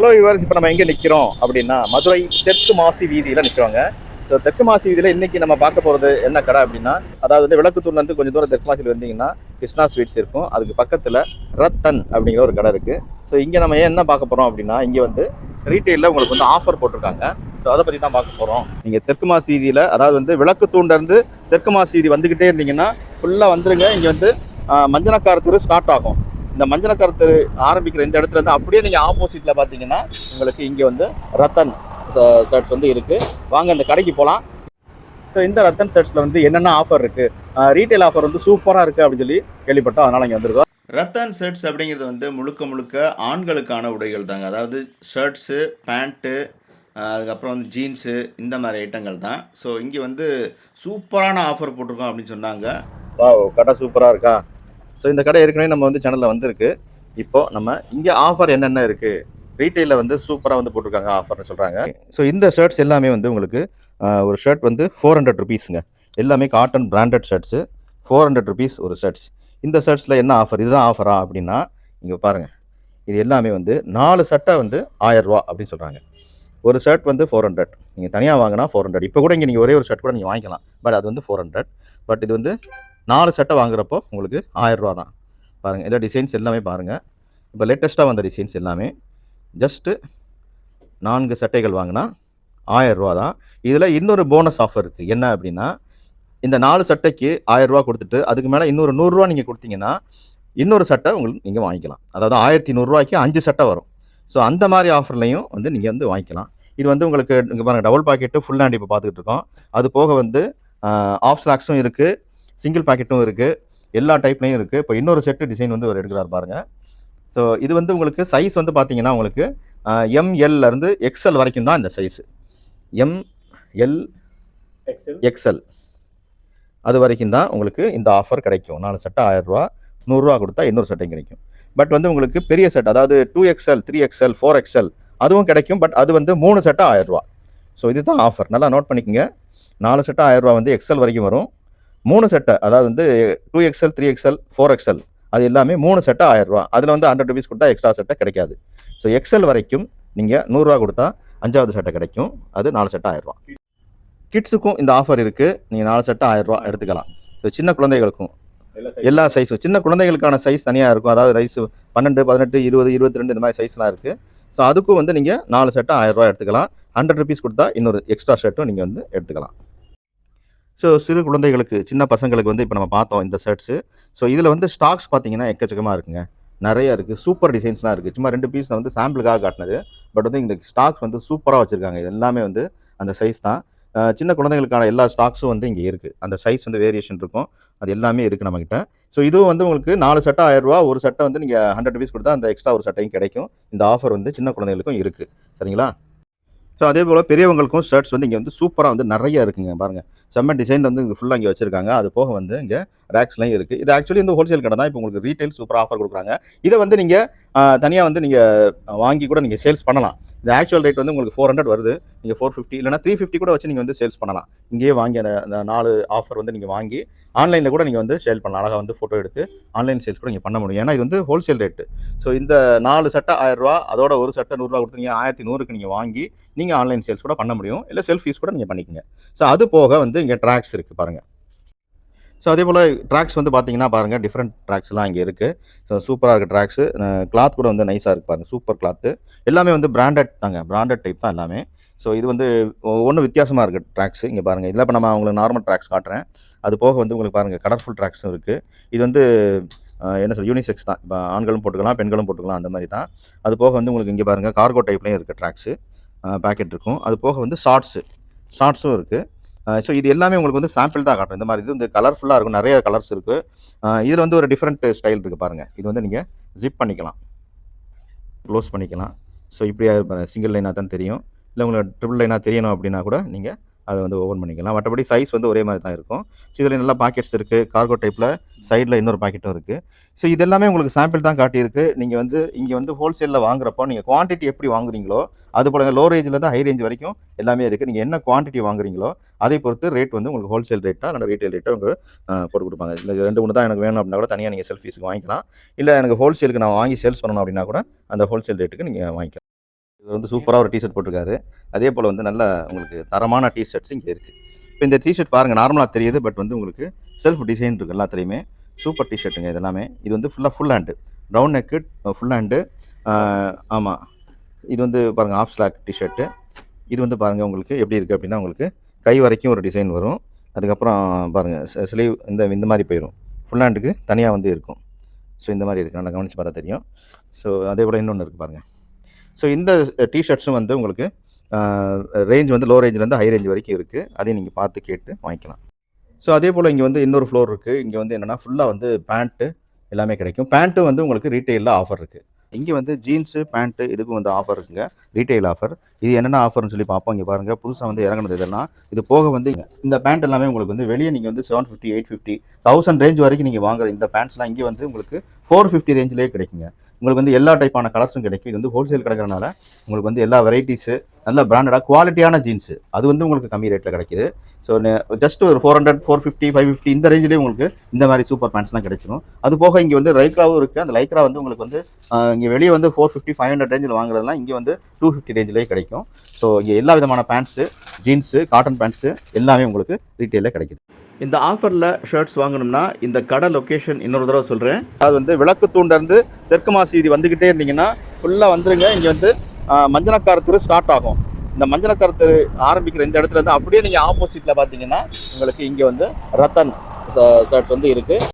Hello yours இப்போ நம்ம எங்கே நிற்கிறோம் அப்படின்னா மதுரை தெற்கு மாசி வீதியில் நிற்கிறோங்க ஸோ தெற்கு மாசி வீதியில் இன்றைக்கி நம்ம பார்க்க போகிறது என்ன கடை அப்படின்னா அதாவது வந்து விளக்குத்தூர்லேருந்து கொஞ்சம் தூரம் தெற்கு மாசியில் வந்தீங்கன்னா கிருஷ்ணா ஸ்வீட்ஸ் இருக்கும். அதுக்கு பக்கத்தில் ரத்தன் அப்படிங்கிற ஒரு கடை இருக்குது ஸோ இங்கே நம்ம ஏன் என்ன பார்க்க போகிறோம் அப்படின்னா இங்கே வந்து ரீட்டெயிலில் உங்களுக்கு வந்து ஆஃபர் போட்டிருக்காங்க. ஸோ அதை பற்றி தான் பார்க்க போகிறோம் நீங்கள் தெற்கு மாசி வீதியில் அதாவது வந்து விளக்குத்தூண்டேருந்து தெற்கு மாசி வீதி வந்துக்கிட்டே இருந்தீங்கன்னா ஃபுல்லாக வந்துருங்க. இங்கே வந்து ஆஹ், மஞ்சனக்கார தெரு ஸ்டார்ட் ஆகும். இந்த மஞ்சனக்கார தெரு ஆரம்பிக்கிற இந்த இடத்துல இருந்து அப்படியே நீங்கள் ஆப்போசிட்டில் பார்த்தீங்கன்னா உங்களுக்கு இங்கே வந்து ரத்தன் ஷர்ட்ஸ் வந்து இருக்குது வாங்க இந்த கடைக்கு போகலாம் ஸோ இந்த ரத்தன் ஷர்ட்ஸில் வந்து என்னென்ன ஆஃபர் இருக்குது ரீட்டைல் ஆஃபர் வந்து சூப்பராக இருக்குது அப்படின்னு சொல்லி கேள்விப்பட்டோம். அதனால் இங்கே வந்திருக்கோம். ரத்தன் ஷர்ட்ஸ் அப்படிங்கிறது வந்து முழுக்க முழுக்க ஆண்களுக்கான உடைகள் தாங்க. அதாவது ஷர்ட்ஸு பேண்ட்டு அதுக்கப்புறம் வந்து ஜீன்ஸு இந்த மாதிரி ஐட்டங்கள் தான். ஸோ இங்கே வந்து சூப்பரான ஆஃபர் போட்டிருக்கோம் அப்படின்னு சொன்னாங்க. வா கடை சூப்பராக இருக்கா? ஸோ இந்த கடை ஏற்கனவே நம்ம வந்து சேனலில் வந்திருக்கு. இப்போ நம்ம இங்கே ஆஃபர் என்னென்ன இருக்குது ரீட்டெயிலில் வந்து சூப்பராக வந்து போட்டிருக்காங்க ஆஃபர்னு சொல்கிறாங்க ஸோ இந்த ஷர்ட்ஸ் எல்லாமே வந்து உங்களுக்கு ஒரு ஷர்ட் வந்து ஃபோர் ஹண்ட்ரட் ருபீஸுங்க எல்லாமே cotton branded shirts four hundred rupees ஒரு ஷர்ட்ஸ் இந்த ஷர்ட்ஸில் என்ன ஆஃபர் இதுதான் ஆஃபரா அப்படின்னா இங்கே பாருங்கள் இது எல்லாமே வந்து நாலு சட்டை வந்து ஆயரூவா அப்படின்னு சொல்கிறாங்க ஒரு ஷர்ட் வந்து ஃபோர் ஹண்ட்ரட் நீங்கள் தனியாக வாங்கினா ஃபோர் ஹண்ட்ரட் இப்போ கூட இங்கே நீங்கள் ஒரே ஒரு ஷர்ட் கூட நீங்கள் வாங்கிக்கலாம். பட் அது வந்து ஃபோர் ஹண்ட்ரட் பட் இது வந்து நாலு சட்டை வாங்குறப்போ உங்களுக்கு ஆயிரரூவா தான் பாருங்கள் இந்த டிசைன்ஸ் எல்லாமே பாருங்கள் இப்போ லேட்டஸ்ட்டாக வந்த டிசைன்ஸ் எல்லாமே ஜஸ்ட்டு நான்கு சட்டைகள் வாங்கினா ஆயிரரூவா தான் இதில் இன்னொரு போனஸ் ஆஃபர் இருக்குது என்ன அப்படின்னா இந்த நாலு சட்டைக்கு ஆயிரரூவா கொடுத்துட்டு அதுக்கு மேலே இன்னொரு நூறுரூவா நீங்கள் கொடுத்தீங்கன்னா இன்னொரு சட்டை உங்களுக்கு நீங்கள் வாங்கிக்கலாம். அதாவது ஆயிரத்தி நூறுரூவாய்க்கு அஞ்சு சட்டை வரும். ஸோ அந்த மாதிரி ஆஃபர்லையும் வந்து நீங்கள் வந்து வாங்கிக்கலாம். இது வந்து உங்களுக்கு இங்கே பாருங்கள் டபுள் பாக்கெட்டு ஃபுல் ஹேண்ட் இப்போ பார்த்துக்கிட்டு இருக்கோம். அது போக வந்து ஆஃப் ஸ்லாக்ஸும் இருக்குது சிங்கிள் பாக்கெட்டும் இருக்குது எல்லா டைப்லையும் இருக்குது இப்போ இன்னொரு செட்டு டிசைன் வந்து ஒரு எடுக்கிறார் பாருங்கள் ஸோ இது வந்து உங்களுக்கு சைஸ் வந்து பார்த்தீங்கன்னா உங்களுக்கு எம்எல்ல இருந்து எக்ஸ்எல் வரைக்கும் தான் இந்த சைஸு எம்எல் எக்ஸ்எல் அது வரைக்கும் தான் உங்களுக்கு இந்த ஆஃபர் கிடைக்கும். நாலு சட்டை ஆயிரரூவா நூறுரூவா கொடுத்தா இன்னொரு சட்டையும் கிடைக்கும். பட் வந்து உங்களுக்கு பெரிய செட் அதாவது two XL three XL four XL அதுவும் கிடைக்கும். பட் அது வந்து மூணு சட்டை ஆயிரரூவா ஸோ இதுதான் ஆஃபர் நல்லா நோட் பண்ணிக்கோங்க. நாலு சட்டை ஆயிரரூவா வந்து எக்ஸ்எல் வரைக்கும் வரும். மூணு சட்டை அதாவது வந்து two XL three XL four XL அது எல்லாமே மூணு சட்டை ஆயிரரூவா. அதில் வந்து ஹண்ட்ரட் ருபீஸ் கொடுத்தா எக்ஸ்ட்ரா சட்டை கிடைக்காது. ஸோ எக்ஸ்எல் வரைக்கும் நீங்கள் நூறுரூவா கொடுத்தா அஞ்சாவது சட்டை கிடைக்கும். அது நாலு சட்டை ஆயிரரூவா. கிட்ஸுக்கும் இந்த ஆஃபர் இருக்குது நீங்கள் நாலு சட்டை ஆயிரரூவா எடுத்துக்கலாம். ஸோ சின்ன குழந்தைகளுக்கும் எல்லா சைஸும் சின்ன குழந்தைகளுக்கான சைஸ் தனியாக இருக்கும். அதாவது ரைஸ் பன்னெண்டு பதினெட்டு இருபது இருபத்தி ரெண்டு இந்த மாதிரி சைஸ்லாம் இருக்குது ஸோ அதுக்கும் வந்து நீங்கள் நாலு சட்டை ஆயிரரூவா எடுத்துக்கலாம். ஹண்ட்ரட் ருபீஸ் கொடுத்தா இன்னொரு எக்ஸ்ட்ரா ஷர்ட்டும் நீங்கள் வந்து எடுத்துக்கலாம். ஸோ சிறு குழந்தைகளுக்கு சின்ன பசங்களுக்கு வந்து இப்போ நம்ம பார்த்தோம் இந்த ஷர்ட்ஸு ஸோ இதில் வந்து ஸ்டாக்ஸ் பார்த்தீங்கன்னா எக்கச்சக்கமாக இருக்குங்க. நிறையா இருக்குது சூப்பர் டிசைன்ஸ்லாம் இருக்குது சும்மா ரெண்டு பீஸ் வந்து சாம்பிளுக்காக காட்டினது. பட் வந்து இந்த ஸ்டாக்ஸ் வந்து சூப்பராக வச்சுருக்காங்க. இது எல்லாமே வந்து அந்த சைஸ் தான். சின்ன குழந்தைகளுக்கான எல்லா ஸ்டாக்ஸும் வந்து இங்கே இருக்குது அந்த சைஸ் வந்து வேரியேஷன் இருக்கும். அது எல்லாமே இருக்குது நம்மக்கிட்ட ஸோ இதுவும் வந்து உங்களுக்கு நாலு சட்டை ஆயிரரூவா ஒரு சட்டை வந்து நீங்கள் ஹண்ட்ரட் ருபீஸ் கொடுத்தா அந்த எக்ஸ்ட்ரா ஒரு சட்டையும் கிடைக்கும். இந்த ஆஃபர் வந்து சின்ன குழந்தைகளுக்கும் இருக்குது சரிங்களா? ஸோ அதே போல் பெரியவங்களுக்கும் ஷர்ட்ஸ் வந்து இங்கே வந்து சூப்பராக வந்து நிறைய இருக்குங்க பாருங்கள் செம்ம டிசைன் வந்து இங்கே ஃபுல்லாக இங்கே வச்சிருக்காங்க. அது போக வந்து இங்கே ரேக்ஸ்லையும் இருக்குது இது ஆக்சுவலி இந்த ஹோல்சேல் கடை தான். இப்போ உங்களுக்கு ரீட்டைல் சூப்பராக ஆஃபர் கொடுக்குறாங்க. இதை வந்து நீங்கள் தனியாக வந்து நீங்கள் வாங்கி கூட நீங்கள் சேல்ஸ் பண்ணலாம். இந்த ஆக்சுவல் ரேட் வந்து உங்களுக்கு ஃபோர் ஹண்ட்ரட் வருது. நீங்கள் ஃபோர் ஃபிஃப்டி இல்லைனா த்ரீ ஃபிஃப்டி கூட வச்சு நீங்கள் வந்து சேல்ஸ் பண்ணலாம். இங்கேயே வாங்கி அந்த அந்த நாலு ஆஃபர் வந்து நீங்கள் வாங்கி ஆன்லைனில் கூட நீங்கள் வந்து சேல் பண்ணலாம். அழகாக வந்து ஃபோட்டோ எடுத்து ஆன்லைன் சேல்ஸ் கூட நீங்கள் பண்ண முடியும். ஏன்னா இது வந்து ஹோல்சேல் ரேட்டு ஸோ இந்த நாலு சட்டை ஆயிரரூவா அதோட ஒரு சட்டை நூறுரூவா கொடுத்து நீங்கள் ஆயிரத்தி நூறுக்கு நீங்கள் வாங்கி நீங்கள் ஆன்லைன் சேல்ஸ் கூட பண்ண முடியும். இல்லை செல்ஃப் யூஸ் கூட நீங்கள் பண்ணிக்கங்க. ஸோ அது போக வந்து இங்கே ட்ராக்ஸ் இருக்குது பாருங்கள் ஸோ அதே போல் ட்ராக்ஸ் வந்து பார்த்தீங்கன்னா பாருங்கள் டிஃப்ரெண்ட் ட்ராக்ஸ்லாம் இங்கே இருக்குது ஸோ சூப்பராக இருக்குது ட்ராக்ஸு கிளாத் கூட வந்து நைஸாக இருக்குது பாருங்கள் சூப்பர் கிளாத்து எல்லாமே வந்து பிராண்டட் தாங்க. பிராண்டட் டைப் தான் எல்லாமே. ஸோ இது வந்து ஒன்றும் வித்தியாசமாக இருக்குது ட்ராக்ஸு இங்கே பாருங்கள் இதில் இப்போ நம்ம அவங்களுக்கு நார்மல் ட்ராக்ஸ் காட்டுறேன். அது போக வந்து உங்களுக்கு பாருங்கள் கலர்ஃபுல் ட்ராக்ஸும் இருக்குது இது வந்து என்ன சொல் யூனிசெக்ஸ் தான். இப்போ ஆண்களும் போட்டுக்கலாம் பெண்களும் போட்டுக்கலாம் அந்த மாதிரி தான். அது போக வந்து உங்களுக்கு இங்கே பாருங்கள் கார்கோ டைப்லேயும் இருக்குது ட்ராக்ஸு பேக்கெட் இருக்கும். அது போக வந்து ஷார்ட்ஸு ஷார்ட்ஸும் இருக்குது ஸோ இது எல்லாமே உங்களுக்கு வந்து சாம்பிள் தான் காட்டும் இந்த மாதிரி இது வந்து கலர்ஃபுல்லாக இருக்கும். நிறைய கலர்ஸ் இருக்குது இதில் வந்து ஒரு டிஃப்ரெண்ட் ஸ்டைல் இருக்குது பாருங்கள் இது வந்து நீங்கள் ஜிப் பண்ணிக்கலாம். க்ளோஸ் பண்ணிக்கலாம். ஸோ இப்படியா சிங்கிள் லைனாக தான் தெரியும். இல்லை உங்களுக்கு ட்ரிபிள் லைனாக தெரியணும் அப்படின்னா கூட நீங்கள் அதை வந்து ஓப்பன் பண்ணிக்கலாம். மற்றபடி சைஸ் வந்து ஒரே மாதிரி தான் இருக்கும். ஸோ இதில் நல்லா பாக்கெட்ஸ் இருக்குது கார்கோ டைப்பில் சைடில் இன்னொரு பாக்கெட்டும் இருக்குது ஸோ இது எல்லாமே உங்களுக்கு சாம்பிள் தான் காட்டியிருக்கு. நீங்கள் வந்து இங்கே வந்து ஹோல்சேலில் வாங்குறப்போ நீங்கள் குவான்டிட்டி எப்படி வாங்குறீங்களோ அது போல லோ ரேஞ்சிலேருந்து ஹை ரேஞ்ச் வரைக்கும் எல்லாமே இருக்குது நீங்கள் என்ன குவான்டிட்டி வாங்குறீங்களோ அதை பொறுத்து ரேட் வந்து உங்களுக்கு ஹோல்சேல் ரேட்டாக இல்லை ரீட்டைல் ரேட்டாக உங்களுக்கு போட்டு கொடுப்பாங்க. இல்லை ரெண்டு மூணு தான் எனக்கு வேணும் அப்படின்னா கூட தனியாக நீங்கள் செல்ஃபீஸுக்கு வாங்கிக்கலாம். இல்லை எனக்கு ஹோல்சேலுக்கு நான் வாங்கி சேல்ஸ் பண்ணணும் அப்படின்னா கூட அந்த ஹோல்சேல் ரேட்டுக்கு நீங்கள் வாங்கிக்கலாம். இவர் வந்து சூப்பராக ஒரு டிஷர்ட் போட்டிருக்காரு. அதே போல் வந்து நல்ல உங்களுக்கு தரமான டிஷர்ட்ஸ் இங்கே இருக்குது இப்போ இந்த டிஷர்ட் பாருங்கள் நார்மலாக தெரியுது பட் வந்து உங்களுக்கு செல்ஃப் டிசைன் இருக்குது எல்லாத்துலேயுமே. சூப்பர் டிஷர்ட்டுங்க இதெல்லாமே. இது வந்து ஃபுல்லாக full hand brown neck full hand ஆமாம் இது வந்து பாருங்கள் ஆஃப் ஸ்லாக் டிஷர்ட்டு இது வந்து பாருங்கள் உங்களுக்கு எப்படி இருக்குது அப்படின்னா உங்களுக்கு கை வரைக்கும் ஒரு டிசைன் வரும். அதுக்கப்புறம் பாருங்கள் ஸ்லீவ் இந்த இந்த மாதிரி போயிடும் ஃபுல் ஹேண்டுக்கு தனியாக வந்து இருக்கும். ஸோ இந்த மாதிரி இருக்குது நல்லா கவனித்து பார்த்தா தெரியும். ஸோ அதே போல் இன்னொன்று இருக்குது பாருங்கள் ஸோ இந்த டிஷர்ட்ஸும் வந்து உங்களுக்கு ரேஞ்ச் வந்து லோ ரேஞ்சிலேருந்து ஹை ரேஞ்ச் வரைக்கும் இருக்குது அதையும் நீங்கள் பார்த்து கேட்டு வாங்கிக்கலாம். ஸோ அதே போல் இங்கே வந்து இன்னொரு ஃப்ளோர் இருக்குது இங்கே வந்து என்னென்னா ஃபுல்லாக வந்து பேண்ட்டு எல்லாமே கிடைக்கும். பேண்ட்டு வந்து உங்களுக்கு ரீட்டெயிலில் ஆஃபர் இருக்குது இங்கே வந்து ஜீன்ஸு பேண்ட்டு இதுக்கும் வந்து ஆஃபர் இருக்குங்க. ரீட்டெயில் ஆஃபர் இது என்னென்ன ஆஃபர்னு சொல்லி பார்ப்போம். இங்கே பாருங்கள் புதுசாக வந்து இறங்குனது இதெல்லாம் இது போக வந்து இந்த பேண்ட் எல்லாமே உங்களுக்கு வந்து வெளியே நீங்கள் வந்து seven fifty eight fifty thousand range வரைக்கும் நீங்கள் வாங்குற இந்த பேண்ட்ஸ்லாம் இங்கே வந்து உங்களுக்கு ஃபோர் ஃபிஃப்டி ரேஞ்சிலே கிடைக்குங்க. உங்களுக்கு வந்து எல்லா டைப்பான கலர்ஸும் கிடைக்கும். இது வந்து ஹோல்சேல் கிடைக்கிறனால உங்களுக்கு வந்து எல்லா வெரைட்டிஸு நல்ல பிராண்டடாக குவாலிட்டியான ஜீன்ஸு அது வந்து உங்களுக்கு கம்மி ரேட்டில் கிடைக்குது. ஸோ ஜஸ்ட் ஒரு four hundred four fifty five fifty இந்த ரேஞ்சிலே உங்களுக்கு இந்த மாதிரி சூப்பர் பேண்ட்ஸ்லாம் கிடைச்சிடும் அது போக இங்கே வந்து லைக்ராவும் இருக்குது அந்த லைக்ரா வந்து உங்களுக்கு வந்து இங்கே வெளியே வந்து ஃபோர் ஃபிஃப்டி ஃபைவ் ஹண்ட்ரட் ரேஞ்சில் வாங்குறதுலாம் இங்கே வந்து டூ ஃபிஃப்டி ரேஞ்சிலே கிடைக்கும். ஸோ இங்கே எல்லா விதமான பேண்ட்ஸு ஜீன்ஸு காட்டன் பேண்ட்ஸு எல்லாமே உங்களுக்கு ரீட்டெயிலில் கிடைக்குது. இந்த ஆஃபரில் ஷர்ட்ஸ் வாங்கணும்னா இந்த கடை லொக்கேஷன் இன்னொரு தடவை சொல்கிறேன் அது வந்து விளக்கு தூண்டிருந்து தெற்கு மாசீதி வந்துக்கிட்டே இருந்தீங்கன்னா ஃபுல்லாக வந்துருங்க. இங்கே வந்து ஆஹ், மஞ்சனக்கார தெரு ஸ்டார்ட் ஆகும். இந்த மஞ்சனக்கார தெரு ஆரம்பிக்கிற இந்த இடத்துல இருந்து அப்படியே நீங்கள் ஆப்போசிட்டில் பார்த்தீங்கன்னா உங்களுக்கு இங்கே வந்து ரத்தன் ஷர்ட்ஸ் வந்து இருக்குது